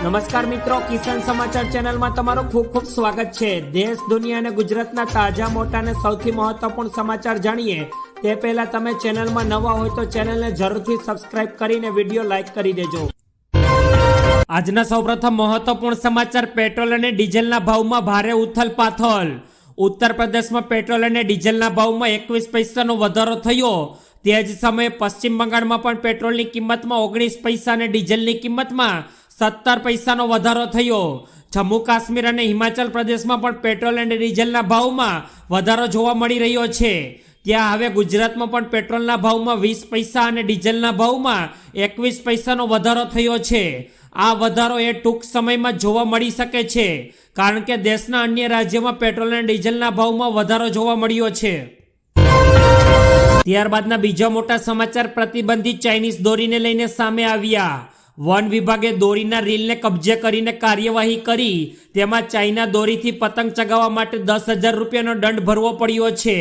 નમસ્કાર મિત્રો, કિસાન સમાચાર ચેનલમાં તમારું ખૂબ ખૂબ સ્વાગત છે. દેશ, દુનિયા અને ગુજરાતના તાજા, મોટા અને સૌથી મહત્વપૂર્ણ સમાચાર જાણીએ. તે પહેલા તમે ચેનલમાં નવા હોય તો ચેનલને જરૂરથી સબસ્ક્રાઇબ કરીને વીડિયો લાઇક કરી દેજો. આજના સૌપ્રથમ મહત્વપૂર્ણ સમાચાર, પેટ્રોલ અને ડીઝલના ભાવમાં ભારે ઉથલ પાથલ. ઉત્તર પ્રદેશમાં પેટ્રોલ અને ડીઝલના ભાવમાં એકવીસ પૈસાનો વધારો થયો. તે જ સમયે પશ્ચિમ બંગાળમાં પણ પેટ્રોલની કિંમતમાં ઓગણીસ પૈસા અને ડીઝલની કિંમતમાં સત્તર પૈસાનો વધારો થયો. જમ્મુ કાશ્મીર અને હિમાચલ પ્રદેશમાં પણ પેટ્રોલ અને ડીઝલના ભાવમાં વધારો જોવા મળી રહ્યો છે. ત્યાં હવે ગુજરાતમાં પણ પેટ્રોલના ભાવમાં વીસ પૈસા અને ડીઝલના ભાવમાં એકવીસ પૈસાનો વધારો થયો છે. આ વધારો એ ટૂંક સમયમાં જોવા મળી શકે છે, કારણ કે દેશના અન્ય રાજ્યોમાં પેટ્રોલ અને ડીઝલના ભાવમાં વધારો જોવા મળ્યો છે. ત્યારબાદના બીજા મોટા સમાચાર, પ્રતિબંધિત ચાઇનીઝ દોરીને લઈને સામે આવ્યા. વન વિભાગે દોરીના રીલને કબજે કરીને કાર્યવાહી કરી. તેમાં ચાઇના દોરીથી પતંગ ચગાવવા માટે દસ હજાર રૂપિયાનો દંડ ભરવો પડ્યો છે.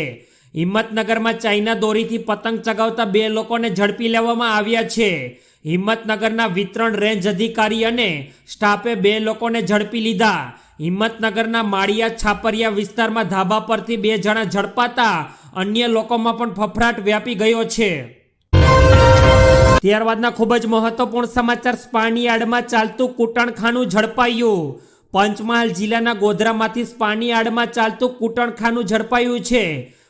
હિંમતનગરમાં ચાઇના દોરીથી પતંગ ચગાવતા બે લોકોને ઝડપી લેવામાં આવ્યા છે. હિંમતનગરના વિતરણ રેન્જ અધિકારી અને સ્ટાફે બે લોકોને ઝડપી લીધા. હિંમતનગરના માળિયા છાપરિયા વિસ્તારમાં ધાબા પરથી બે જણા ઝડપાતા અન્ય લોકોમાં પણ ફફડાટ વ્યાપી ગયો છે. ત્યારબાદના ખૂબ જ મહત્વપૂર્ણ સમાચાર સ્પાની આડમાં ચાલતું કૂટણખાનું ઝડપાયું. પંચમહાલ જિલ્લાના ગોધરામાંથી સ્પાની આડમાં ચાલતું કૂટણખાનું ઝડપાયું છે.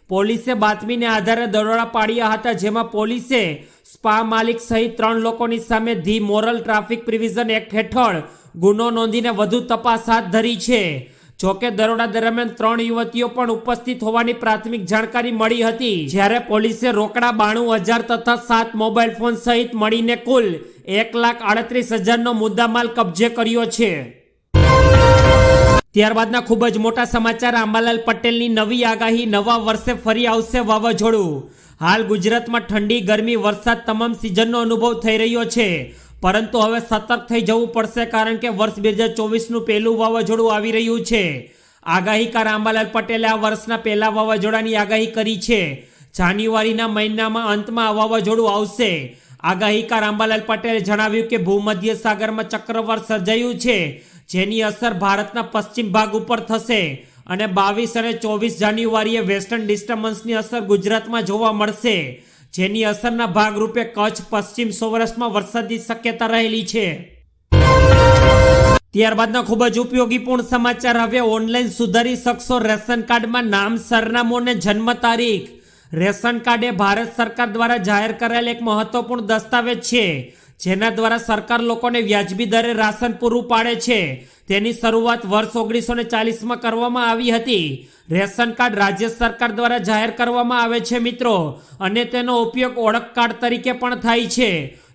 પોલીસે બાતમીને આધારે દરોડા પાડ્યા હતા, જેમાં પોલીસે સ્પા માલિક સહિત ત્રણ લોકોની સામે the moral traffic provision act હેઠળ ગુનો નોંધીને વધુ તપાસ હાથ ધરી છે. જોકે દરોડા દરમિયાન ત્રણ યુવતીઓ પણ ઉપસ્થિત હોવાની પ્રાથમિક જાણકારી મળી હતી. જ્યારે પોલીસે રોકડા બાણું હજાર તથા સાત મોબાઈલ ફોન સહિત મળીને કુલ એક લાખ આડત્રીસ હજારનો મુદ્દામાલ કબજે કર્યો છે. ત્યારબાદના ખૂબ જ મોટા સમાચાર આંબાલાલ પટેલની નવી આગાહી નવા વર્ષે ફરી આવશે વાવાઝોડું. હાલ ગુજરાતમાં ઠંડી, ગરમી, વરસાદ તમામ સિઝનનો અનુભવ થઈ રહ્યો છે. પરંતુ હવે સતર્ક થઈ જવું પડશે કારણ કે વર્ષ બે હજાર ચોવીસનું પહેલું વાવાઝોડું આવી રહ્યું છે. આગાહીકાર આંબાલાલ પટેલે આ વર્ષના પહેલા વાવાઝોડાની આગાહી કરી છે. જાન્યુઆરીના મહિનામાં અંતમાં આ વાવાઝોડું આવશે. આગાહીકાર આંબાલાલ પટેલે જણાવ્યું કે ભૂમધ્ય સાગરમાં ચક્રવાત સર્જાયું છે, જેની અસર ભારતના પશ્ચિમ ભાગ ઉપર થશે અને બાવીસ અને ચોવીસ જાન્યુઆરીએ વેસ્ટર્ન ડિસ્ટર્બન્સની અસર ગુજરાતમાં જોવા મળશે. જેની અસરના ભાગરૂપે કચ્છ પશ્ચિમ સૌરાષ્ટ્રમાં વરસાદની શક્યતા રહેલી છે. ત્યારબાદના ખૂબ જ ઉપયોગીપૂર્ણ સમાચાર હવે ઓનલાઈન સુધારી શકશો રેશન કાર્ડમાં નામ, સરનામું અને જન્મ તારીખ. રેશન કાર્ડ એ ભારત સરકાર દ્વારા જાહેર કરાયેલ એક મહત્વપૂર્ણ દસ્તાવેજ છે, જેના દ્વારા સરકાર લોકોને વ્યાજબી દરે રાશન પૂરું પાડે છે. તેની શરૂઆત વર્ષ ઓગણીસો ચાલીસમાં કરવામાં આવી હતી. રેશન કાર્ડ રાજ્ય સરકાર દ્વારા જાહેર કરવામાં આવે છે મિત્રો. અને તેનો ઉપયોગ ઓળખ કાર્ડ તરીકે પણ થાય છે.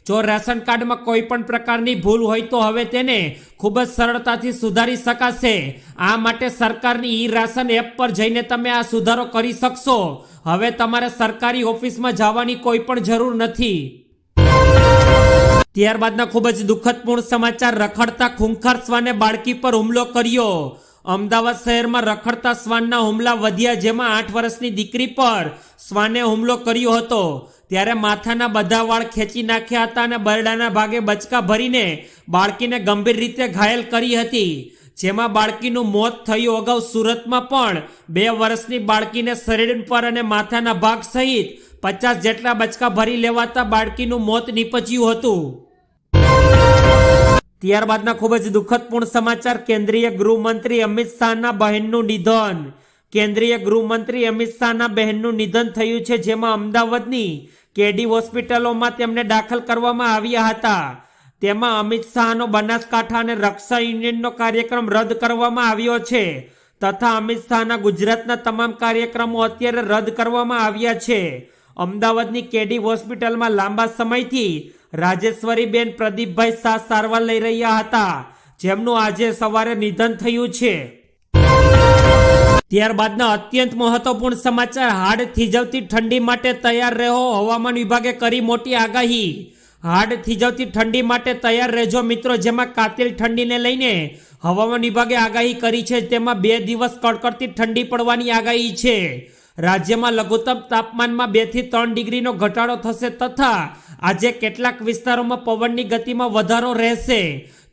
જો રેશન કાર્ડમાં કોઈ પણ પ્રકારની ભૂલ હોય તો હવે તેને ખૂબ જ સરળતાથી સુધારી શકાશે. આ માટે સરકારની ઈ રાશન એપ પર જઈને તમે આ સુધારો કરી શકશો. હવે તમારે સરકારી ઓફિસમાં જવાની કોઈ પણ જરૂર નથી. ત્યારબાદના ખૂબ જ દુઃખદપૂર્ણ સમાચાર. રખડતા ખૂંખાર શ્વાને બાળકી પર હુમલો કર્યો. અમદાવાદ શહેરમાં રખડતા શ્વાનના હુમલા વધ્યા, જેમાં આઠ વર્ષની દીકરી પર શ્વાને હુમલો કર્યો હતો. ત્યારે માથાના બધા વાળ ખેંચી નાખ્યા હતા અને બરડાના ભાગે બચકા ભરીને બાળકીને ગંભીર રીતે ઘાયલ કરી હતી. જેમાં બાળકીનું મોત થયું અગાઉ સુરતમાં પણ બે વર્ષની બાળકીને શરીર પર અને માથાના ભાગ સહિત પચાસ જેટલા બચકા ભરી લેવાતા બાળકીનું મોત નીપજ્યું હતું. ત્યારબાદના ખૂબ જ દુઃખદપૂર્ણ સમાચાર, કેન્દ્રીય ગૃહમંત્રી અમિત શાહના બહેનનું નિધન. કેન્દ્રીય ગૃહમંત્રી અમિત શાહના બહેનનું નિધન થયું છે, જેમાં અમદાવાદની કેડી હોસ્પિટલોમાં તેમને દાખલ કરવામાં આવ્યા હતા. તેમાં અમિત શાહનો બનાસકાંઠા અને રક્ષા યુનિયનનો કાર્યક્રમ રદ કરવામાં આવ્યો છે, તથા અમિત શાહના ગુજરાતના તમામ કાર્યક્રમો અત્યારે રદ કરવામાં આવ્યા છે. અમદાવાદની કેડી હોસ્પિટલમાં લાંબા સમયથી રાજેશ્વરીબેન પ્રદીપભાઈ શાહ સારવાર લઈ રહ્યા હતા, જેમનું આજે સવારે નિધન થયું છે. ત્યારબાદના અત્યંત મહત્વપૂર્ણ સમાચાર, હાડ થીજવતી ઠંડી માટે તૈયાર રહો હવામાન વિભાગે કરી મોટી આગાહી. હાડ થીજવતી ઠંડી માટે તૈયાર રહેજો મિત્રો, જેમાં કાતિલ ઠંડીને લઈને હવામાન વિભાગે આગાહી કરી છે, તેમાં બે દિવસ કડકડતી ઠંડી પડવાની આગાહી છે. રાજ્યમાં લઘુત્તમ તાપમાનમાં બેથી ત્રણ ડિગ્રીનો ઘટાડો થશે તથા આજે કેટલાક વિસ્તારોમાં પવનની ગતિમાં વધારો રહેશે.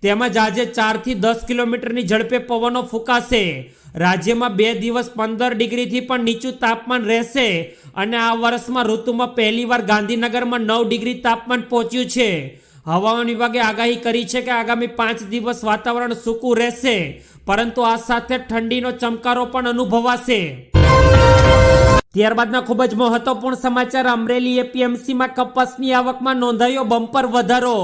તેમજ આજે ચારથી દસ કિલોમીટરની ઝડપે પવનો ફૂંકાશે. રાજ્યમાં બે દિવસ પંદર ડિગ્રીથી પણ નીચું તાપમાન રહેશે અને આ વર્ષમાં ઋતુમાં પહેલીવાર ગાંધીનગરમાં નવ ડિગ્રી તાપમાન પહોંચ્યું છે. હવામાન વિભાગે આગાહી કરી છે કે આગામી પાંચ દિવસ વાતાવરણ સૂકું રહેશે, પરંતુ આ સાથે ઠંડીનો ચમકારો પણ અનુભવાશે. ત્યારબાદના ખૂબ જ મહત્વપૂર્ણ સમાચાર. અમરેલી એપીએમસીમાં કપાસની આવકમાં નોંધાયો બમ્પર વધારો.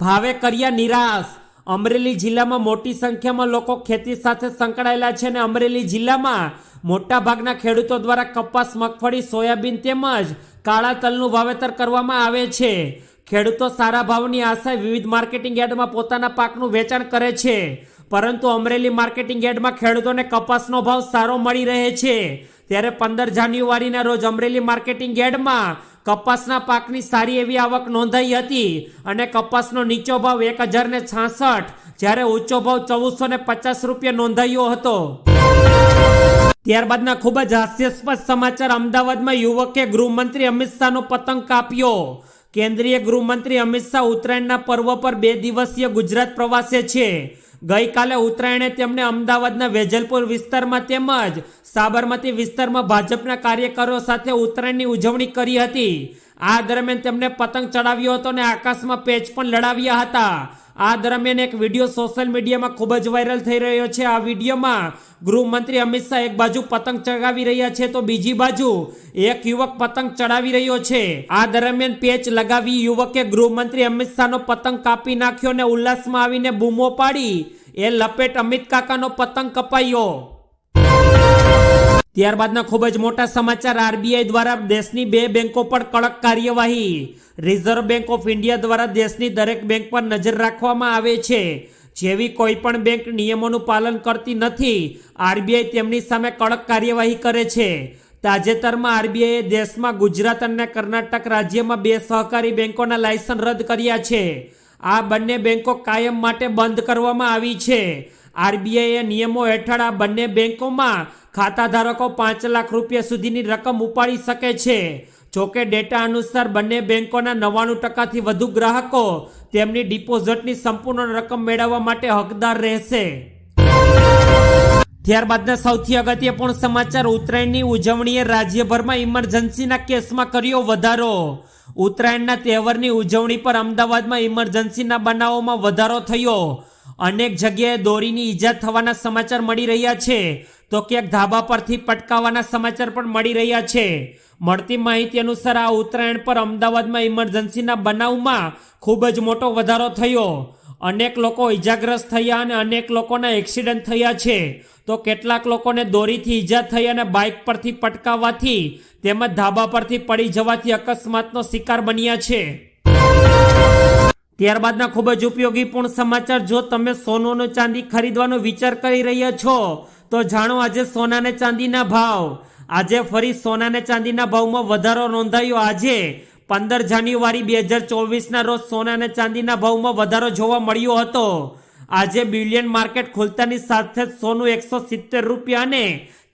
ભાવે કર્યા નિરાશ. અમરેલી જિલ્લામાં મોટી સંખ્યામાં લોકો ખેતી સાથે સંકળાયેલા છે અને અમરેલી જિલ્લામાં મોટા ભાગના ખેડૂતો દ્વારા કપાસ, મગફળી, સોયાબીન તેમજ કાળા તલનું વાવેતર કરવામાં આવે છે. ખેડૂતો સારા ભાવની આશાએ વિવિધ માર્કેટિંગ યાર્ડમાં પોતાના પાકનું વેચાણ કરે છે. પરંતુ અમરેલી માર્કેટિંગ યાર્ડમાં ખેડૂતોને કપાસનો ભાવ સારો મળી રહે છે. ત્યારે પંદર જાન્યુઆરીના રોજ અમરેલી માર્કેટિંગ યાર્ડમાં કપાસના પાકની સારી એવી આવક નોંધાઈ હતી અને કપાસનો નીચો ભાવ એક હજાર ને છાસઠ, જ્યારે ઊંચો ભાવ ચૌદસો ને પચાસ રૂપિયા નોંધાયો હતો. ત્યારબાદના ખૂબ જ હાસ્યાસ્પદ સમાચાર અમદાવાદમાં યુવકે ગૃહમંત્રી અમિત શાહનો પતંગ કાપ્યો. કેન્દ્રીય ગૃહમંત્રી અમિત શાહ ઉત્તરાયણના પર્વ પર બે દિવસીય ગુજરાત પ્રવાસે છે. ગઈકાલે ઉત્તરાયણે તેમણે અમદાવાદના વેજલપુર વિસ્તારમાં તેમજ સાબરમતી વિસ્તારમાં ભાજપના કાર્યકરો સાથે ઉત્તરાયણની ઉજવણી કરી હતી. આ દરમિયાન તેમને પતંગ ચડાવ્યો હતો અને આકાશમાં પેચ પણ લડાવ્યા હતા. આ દરમિયાન એક વીડિયો સોશિયલ મીડિયામાં ખૂબ જ વાયરલ થઈ રહ્યો છે. આ વિડીયોમાં ગૃહમંત્રી અમિત શાહ એક બાજુ પતંગ ચગાવી રહ્યા છે તો બીજી બાજુ એક યુવક પતંગ ચડાવી રહ્યો છે. આ દરમિયાન પેચ લગાવી યુવકે ગૃહમંત્રી અમિત શાહનો પતંગ કાપી નાખ્યો અને ઉલ્લાસમાં આવીને બૂમો પાડી. એ લપેટ અમિત કાકાનો પતંગ કપાયો. ત્યારબાદના ખૂબ જ મોટા સમાચાર આરબીઆઈ દ્વારા દેશની બે બેંકો પર કડક કાર્યવાહી. રિઝર્વ બેંક ઓફ ઇન્ડિયા દ્વારા દેશની દરેક બેંક પર નજર રાખવામાં આવે છે. જેવી કોઈ પણ બેંક નિયમોનું પાલન કરતી નથી, આરબીઆઈ તેમની સામે કડક કાર્યવાહી કરે છે. તાજેતરમાં આરબીઆઈએ દેશમાં ગુજરાત અને કર્ણાટક રાજ્યમાં બે સહકારી બેંકોના લાયસન્સ રદ કર્યા છે. આ બંને બેંકો કાયમ માટે બંધ કરવામાં આવી છે. આરબીઆઈએ નિયમો હેઠળ આ બંને બેંકોમાં ખાતાધારકો પાંચ લાખ રૂપિયા સુધીની રકમ ઉપાડી શકે છે. જોકે ડેટા અનુસાર બંને બેંકોના નવ્વાણું ટકાથી વધુ ગ્રાહકો તેમની ડિપોઝિટની સંપૂર્ણ રકમ મેળવવા માટે હકદાર રહેશે. ત્યારબાદના સૌથી અગત્યપૂર્ણ સમાચાર, ઉત્તરાયણની ઉજવણીએ રાજ્યભરમાં ઇમરજન્સીના કેસમાં કર્યો વધારો. ઉત્તરાયણના તહેવારની ઉજવણી પર અમદાવાદમાં ઇમરજન્સીના બનાવોમાં વધારો થયો. અનેક જગ્યાએ દોરીની ઈજા થવાના સમાચાર મળી રહ્યા છે. તો ક્યાંક ધાબા પરથી પટકાવવાના સમાચાર પણ મળી રહ્યા છે. મળતી માહિતી અનુસાર આ ઉત્તરાયણ પર અમદાવાદમાં ઇમરજન્સીના બનાવમાં ખૂબ જ મોટો વધારો થયો. અનેક લોકો ઈજાગ્રસ્ત થયા અને અનેક લોકોના એક્સિડન્ટ થયા છે. તો કેટલાક લોકોને દોરીથી ઈજા થઈ અને બાઇક પરથી પટકાવવાથી તેમજ ધાબા પરથી પડી જવાથી અકસ્માતનો શિકાર બન્યા છે. ત્યારબાદના ખૂબ જ ઉપયોગીપૂર્ણ સમાચાર, જો તમે સોનું અને ચાંદી ખરીદવાનો વિચાર કરી રહ્યા છો, તો જાણો આજે સોના અને ચાંદીના ભાવ. આજે ફરી સોના અને ચાંદીના ભાવમાં વધારો નોંધાયો. આજે પંદર જાન્યુઆરી બે હજાર ચોવીસના રોજ સોના અને ચાંદીના ભાવમાં વધારો જોવા મળ્યો હતો. આજે બિલિયન માર્કેટ ખુલતાની સાથે સોનું એકસો સિત્તેર રૂપિયા અને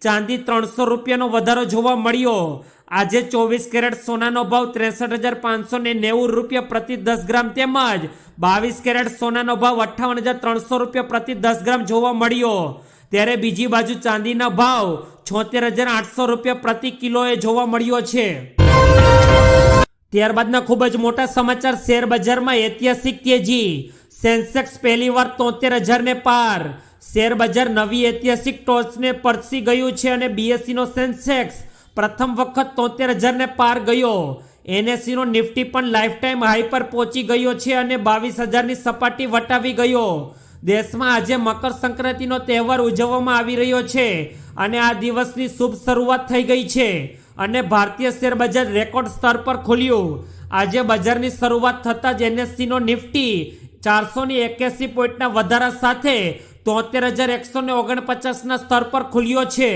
ચાંદી ત્રણસો રૂપિયાનો વધારો જોવા મળ્યો. આજે ચોવીસ કેરેટ સોનાનો ભાવ ત્રેસઠ હજાર પાંચસો ને નેવું રૂપિયા પ્રતિ દસ ગ્રામ તેમજ બાવીસ કેરેટ સોનાનો ભાવ અઠ્ઠાવન હજાર ત્રણસો રૂપિયા પ્રતિ દસ ગ્રામ જોવા મળ્યો. ત્યારે બીજી બાજુ ચાંદીના ભાવ છોતેર હજાર આઠસો રૂપિયા પ્રતિ કિલોએ જોવા મળ્યો છે. ત્યારબાદના ખૂબ જ મોટા સમાચાર શેર બજારમાં ઐતિહાસિક તેજી. સેન્સેક્સ પહેલીવાર તોતેર હજારને પાર. શેર બજાર નવી ઐતિહાસિક ટોચને પરસી ગયું છે અને બીએસસીનો સેન્સેક્સ પ્રથમ વખત તોતેર હજારને પાર ગયો. એનએસસીનો નિફ્ટી પણ લાઈફ ટાઈમ હાઈ પર પહોંચી ગયો છે અને બાવીસ હજારની સપાટી વટાવી ગયો. દેશમાં આજે મકર સંક્રાંતિનો તહેવાર ઉજવવામાં આવી રહ્યો છે અને આ દિવસની શુભ શરૂઆત થઈ ગઈ છે અને ભારતીય શેર બજાર રેકોર્ડ સ્તર પર ખુલ્યું. આજે બજારની શરૂઆત થતાં જ એનએસસીનો નિફ્ટી ચારસો ની એક્યાસી પોઈન્ટના વધારા સાથે તોતેર હજાર એકસો ને ઓગણપચાસના સ્તર પર ખુલ્યો છે.